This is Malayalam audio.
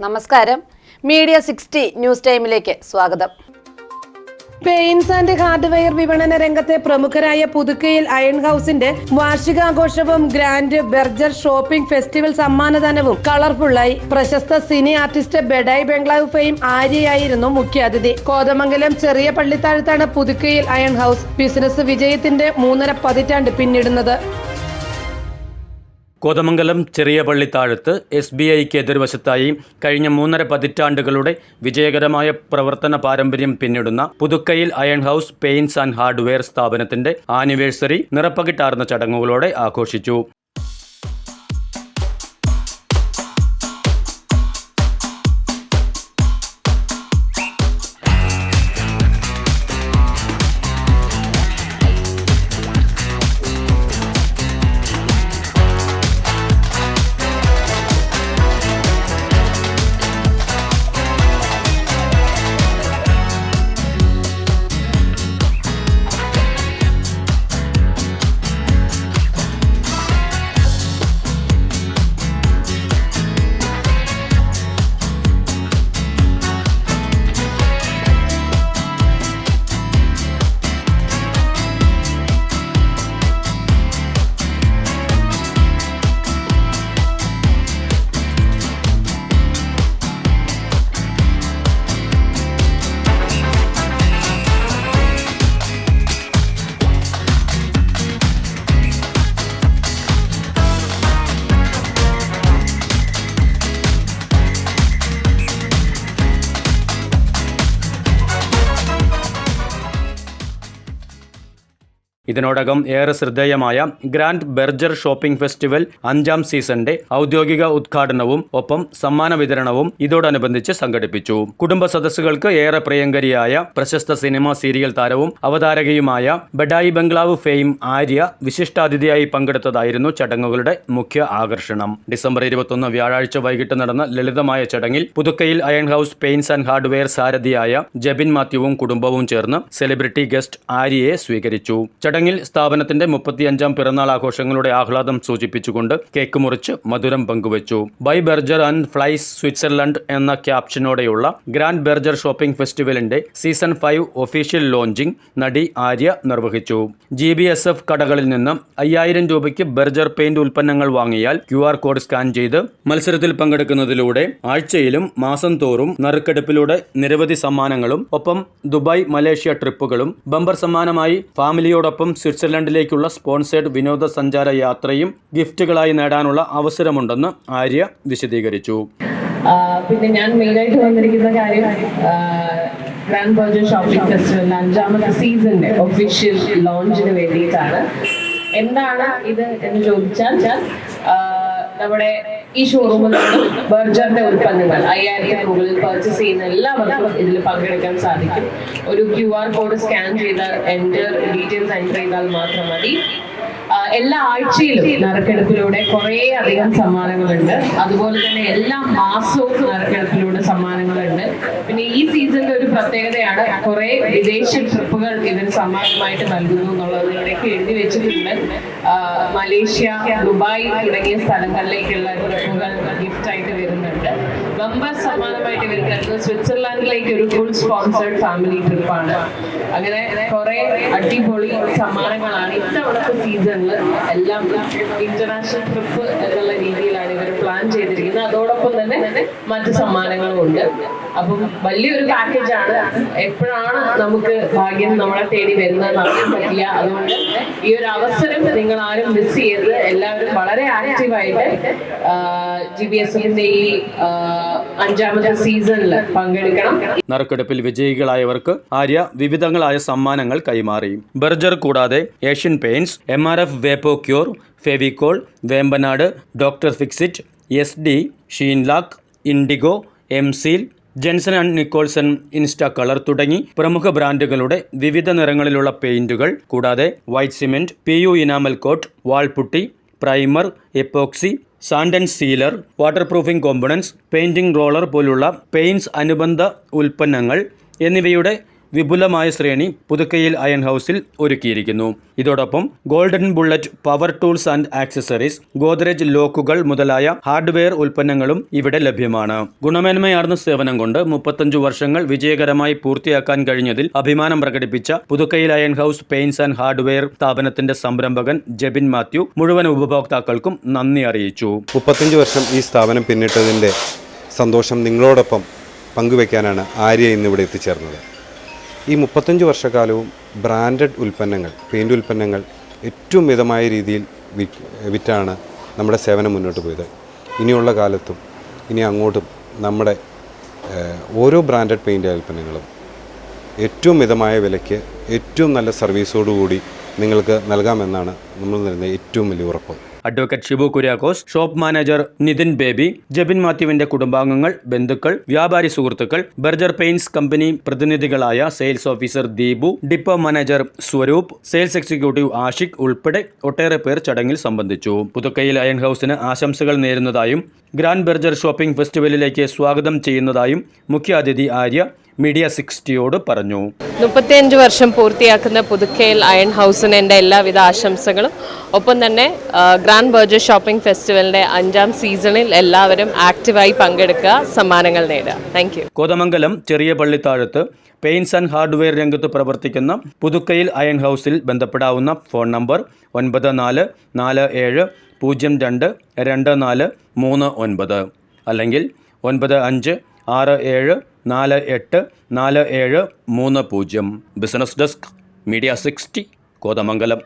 നമസ്കാരം. മീഡിയ സിക്സ്റ്റി ന്യൂസ് ടൈമിലേക്ക് സ്വാഗതം. പെയിൻസ് ആൻഡ് ഹാർഡ്വെയർ വിപണന രംഗത്തെ പ്രമുഖരായ പുതുക്കയിൽ അയൺ ഹൗസിന്റെ വാർഷികാഘോഷവും ഗ്രാൻഡ് ബെർജർ ഷോപ്പിംഗ് ഫെസ്റ്റിവൽ സമ്മാനദാനവും കളർഫുള്ളായി. പ്രശസ്ത cine artist Badai bungalow fame ആര്യയായിരുന്നു മുഖ്യാതിഥി. കോതമംഗലം ചെറിയ പള്ളിത്താഴത്താണ് പുതുക്കയിൽ അയൺ ഹൗസ്. ബിസിനസ് വിജയത്തിന്റെ മൂന്നര പതിറ്റാണ്ട് പിന്നിടുന്നത്. കോതമംഗലം ചെറിയ പള്ളിത്താഴത്ത് എസ് ബി ഐക്ക് എതിർവശത്തായി കഴിഞ്ഞ മൂന്നര പതിറ്റാണ്ടുകളുടെ വിജയകരമായ പ്രവർത്തന പാരമ്പര്യം പിന്നിടുന്ന Puthukkayil iron house paints and hardware സ്ഥാപനത്തിന്റെ ആനിവേഴ്സറി നിറപ്പകിട്ടാർന്ന ചടങ്ങുകളോടെ ആഘോഷിച്ചു. ഇതിനോടകം ഏറെ ശ്രദ്ധേയമായ ഗ്രാൻഡ് ബെർജർ ഷോപ്പിംഗ് ഫെസ്റ്റിവൽ അഞ്ചാം സീസണിന്റെ ഔദ്യോഗിക ഉദ്ഘാടനവും ഒപ്പം സമ്മാന വിതരണവും ഇതോടനുബന്ധിച്ച് സംഘടിപ്പിച്ചു. കുടുംബ സദസ്സുകൾക്ക് ഏറെ പ്രിയങ്കരിയായ പ്രശസ്ത സിനിമാ സീരിയൽ താരവും അവതാരകയുമായ ബഡായി ബംഗ്ലാവ് ഫെയിം ആര്യ വിശിഷ്ടാതിഥിയായി പങ്കെടുത്തതായിരുന്നു ചടങ്ങുകളുടെ മുഖ്യ ആകർഷണം. ഡിസംബർ ഇരുപത്തൊന്ന് വ്യാഴാഴ്ച വൈകിട്ട് നടന്ന ലളിതമായ ചടങ്ങിൽ Puthukkayil iron house paints and hardware സാരഥിയായ Jabin മാത്യുവും കുടുംബവും ചേർന്ന് സെലിബ്രിറ്റി ഗസ്റ്റ് ആര്യയെ സ്വീകരിച്ചു. ചടങ്ങിൽ സ്ഥാപനത്തിന്റെ മുപ്പത്തിയഞ്ചാം പിറന്നാൾ ആഘോഷങ്ങളുടെ ആഹ്ലാദം സൂചിപ്പിച്ചുകൊണ്ട് കേക്ക് മുറിച്ച് മധുരം പങ്കുവച്ചു. By Berger and flies Switzerland എന്ന ക്യാപ്ഷനോടെയുള്ള ഗ്രാൻഡ് ബെർജർ ഷോപ്പിംഗ് ഫെസ്റ്റിവലിന്റെ സീസൺ ഫൈവ് ഒഫീഷ്യൽ ലോഞ്ചിംഗ് നടി ആര്യ നിർവഹിച്ചു. ജി ബി എസ് എഫ് കടകളിൽ നിന്ന് അയ്യായിരം രൂപയ്ക്ക് ബെർജർ പെയിന്റ് ഉൽപ്പന്നങ്ങൾ വാങ്ങിയാൽ ക്യു ആർ കോഡ് സ്കാൻ ചെയ്ത് മത്സരത്തിൽ പങ്കെടുക്കുന്നതിലൂടെ ആഴ്ചയിലും മാസം തോറും നറുക്കെടുപ്പിലൂടെ നിരവധി സമ്മാനങ്ങളും ഒപ്പം ദുബായ് മലേഷ്യ ട്രിപ്പുകളും ബമ്പർ സമ്മാനമായി ഫാമിലിയോടൊപ്പം സ്വിറ്റ്സർലൻഡിലേക്കുള്ള സ്പോൺസേഡ് വിനോദസഞ്ചാര യാത്രയും ഗിഫ്റ്റുകളായി നേടാനുള്ള അവസരമുണ്ടെന്ന് ആര്യ വിശദീകരിച്ചു. പിന്നെ ഞാൻ മെയിനായിട്ട് വന്നിരിക്കുന്ന കാര്യം ഗ്രാൻഡ് ബർജർ ഷോപ്പിംഗ് ഫെസ്റ്റിവലിന്റെ അഞ്ചാമത്തെ സീസണിന്റെ ഒഫീഷ്യൽ ലോഞ്ചിന് വേണ്ടിയിട്ടാണ്. എന്താണ് ഇത് എന്ന് ചോദിച്ചാൽ നമ്മുടെ ഈ ഷോറൂമിൽ നിന്ന് ബർജറിന്റെ ഉൽപ്പന്നങ്ങൾ അയ്യായിരത്തിന് മുകളിൽ പർച്ചേസ് ചെയ്യുന്ന എല്ലാവർക്കും ഇതിൽ പങ്കെടുക്കാൻ സാധിക്കും. ഒരു ക്യു ആർ കോഡ് സ്കാൻ ചെയ്താൽ എന്റെ ഡീറ്റെയിൽസ് എന്റർ ചെയ്താൽ മാത്രം മതി. എല്ലാ ആഴ്ചയിലും നറുക്കെടുപ്പിലൂടെ കുറേ അധികം സമ്മാനങ്ങളുണ്ട്. അതുപോലെ തന്നെ എല്ലാ മാസവും നറുക്കെടുപ്പിലൂടെ സമ്മാനങ്ങളുണ്ട്. പിന്നെ ഈ സീസണിന്റെ ഒരു പ്രത്യേകതയാണ് കുറേ വിദേശ ട്രിപ്പുകൾ ഇതിന് സമ്മാനമായിട്ട് നൽകുന്നു എന്നുള്ളത്. ഇവിടേക്ക് എഴുതി വെച്ചിട്ടുണ്ട്. മലേഷ്യ ദുബായ് തുടങ്ങിയ സ്ഥലങ്ങളിലേക്കുള്ള ട്രിപ്പുകൾ ബമ്പർ സമ്മാനമായിട്ട് വരുന്നത് സ്വിറ്റ്സർലാൻഡിലേക്ക് ഒരു ഫുൾ സ്പോൺസേഡ് ഫാമിലി ട്രിപ്പാണ് അങ്ങനെ കുറെ അടിപൊളി സമ്മാനങ്ങളാണ്. ഇത്തവണത്തെ സീസണിൽ എല്ലാം ഇന്റർനാഷണൽ ട്രിപ്പ് എന്നുള്ള രീതിയിലാണ് ഇവർ പ്ലാൻ ചെയ്തിരിക്കുന്നത്. അതോടൊപ്പം തന്നെ മറ്റു സമ്മാനങ്ങളും ഉണ്ട്. അപ്പം വലിയൊരു പാക്കേജ് ആണ്. എപ്പോഴാണ് നമുക്ക് ഭാഗ്യം നമ്മളെ തേടി വരുന്നതെന്ന് അറിയാൻ പറ്റില്ല. അതുകൊണ്ട് ഈ ഒരു അവസരം നിങ്ങൾ ആരും മിസ് ചെയ്യരുത്. എല്ലാവരും വളരെ ആക്റ്റീവായിട്ട് ജി ബി എസ് എഫിന്റെ ഈ അഞ്ചാമത്തെ സീസണിൽ പങ്കെടുക്കണം. നറുക്കെടുപ്പിൽ വിജയികളായവർക്ക് ആര്യ വിവിധങ്ങളായ സമ്മാനങ്ങൾ കൈമാറി. ബർജർ കൂടാതെ Asian Paints M R F vapocure Fevicol Vembanad doctor fixit S D Sheenlac Indigo M seal Jenson and Nicholson Insta colour തുടങ്ങി പ്രമുഖ ബ്രാൻഡുകളുടെ വിവിധ നിറങ്ങളിലുള്ള പെയിന്റുകൾ കൂടാതെ white cement P U enamel coat wall putty primer epoxy sand and sealer waterproofing components painting roller പോലുള്ള പെയിൻസ് അനുബന്ധ ഉൽപ്പന്നങ്ങൾ എന്നിവയുടെ വിപുലമായ ശ്രേണി പുതുക്കയിൽ അയൺ ഹൗസിൽ ഒരുക്കിയിരിക്കുന്നു. ഇതോടൊപ്പം golden bullet power tools and accessories Godrej ലോക്കുകൾ മുതലായ ഹാർഡ്വെയർ ഉൽപ്പന്നങ്ങളും ഇവിടെ ലഭ്യമാണ്. ഗുണമേന്മയാർന്ന സേവനം കൊണ്ട് മുപ്പത്തഞ്ചു വർഷങ്ങൾ വിജയകരമായി പൂർത്തിയാക്കാൻ കഴിഞ്ഞതിൽ അഭിമാനം പ്രകടിപ്പിച്ച Puthukkayil iron house paints and hardware സ്ഥാപനത്തിന്റെ സംരംഭകൻ ജെബിൻ മാത്യു മുഴുവൻ ഉപഭോക്താക്കൾക്കും നന്ദി അറിയിച്ചു. മുപ്പത്തഞ്ച് വർഷം ഈ സ്ഥാപനം പിന്നിട്ടതിന്റെ സന്തോഷം നിങ്ങളോടൊപ്പം പങ്കുവെക്കാനാണ് ആര്യ ഇന്നിവിടെ എത്തിച്ചേർന്നത്. ഈ മുപ്പത്തഞ്ച് വർഷക്കാലവും ബ്രാൻഡഡ് ഉൽപ്പന്നങ്ങൾ പെയിന്റ് ഉൽപ്പന്നങ്ങൾ ഏറ്റവും മിതമായ രീതിയിൽ വിറ്റാണ് നമ്മുടെ സേവനം മുന്നോട്ട് പോയത്. ഇനിയുള്ള കാലത്തും ഇനി അങ്ങോട്ടും നമ്മുടെ ഓരോ ബ്രാൻഡഡ് പെയിന്റ് ഉൽപ്പന്നങ്ങളും ഏറ്റവും മിതമായ വിലയ്ക്ക് ഏറ്റവും നല്ല സർവീസോടുകൂടി നിങ്ങൾക്ക് നൽകാമെന്നാണ് നമ്മൾ നൽകുന്ന ഏറ്റവും വലിയ ഉറപ്പ്. Advocate Shibu Kuriakose shop manager Nithin Baby Jabin മാത്യുവിന്റെ കുടുംബാംഗങ്ങൾ ബന്ധുക്കൾ വ്യാപാരി സുഹൃത്തുക്കൾ Berger paints company പ്രതിനിധികളായ sales officer Deepu depot manager Swaroop sales executive Ashiq ഉൾപ്പെടെ ഒട്ടേറെ പേർ ചടങ്ങിൽ സംബന്ധിച്ചു. പുതുക്കയിൽ അയൺ ഹൗസിന് ആശംസകൾ നേരുന്നതായും ഗ്രാൻഡ് ബർജർ ഷോപ്പിംഗ് ഫെസ്റ്റിവലിലേക്ക് സ്വാഗതം ചെയ്യുന്നതായും മുഖ്യാതിഥി ആര്യ മീഡിയ സിക്സ്റ്റിയോട് പറഞ്ഞു. മുപ്പത്തിയഞ്ച് വർഷം പൂർത്തിയാക്കുന്ന പുതുക്കയിൽ അയൺ ഹൗസിന് എന്റെ എല്ലാവിധ ആശംസകളും. ഒപ്പം തന്നെ ഗ്രാൻഡ് ബർജർ ഷോപ്പിംഗ് ഫെസ്റ്റിവലിന്റെ അഞ്ചാം സീസണിൽ എല്ലാവരും ആക്റ്റീവായി പങ്കെടുക്കുക സമ്മാനങ്ങൾ നേടുക. താങ്ക് യു കോതമംഗലം ചെറിയ പള്ളിത്താഴത്ത് പെയിൻസ് ആൻഡ് ഹാർഡ്വെയർ രംഗത്ത് പ്രവർത്തിക്കുന്ന പുതുക്കയിൽ അയൺ ഹൗസിൽ ബന്ധപ്പെടാവുന്ന ഫോൺ നമ്പർ ഒൻപത് നാല് നാല് ഏഴ് പൂജ്യം രണ്ട് രണ്ട് നാല് മൂന്ന് ഒൻപത്. അല്ലെങ്കിൽ ഒൻപത് അഞ്ച് ആറ് ഏഴ് നാല് എട്ട് നാല് ഏഴ് മൂന്ന് പൂജ്യം. Business desk media sixty Kothamangalam.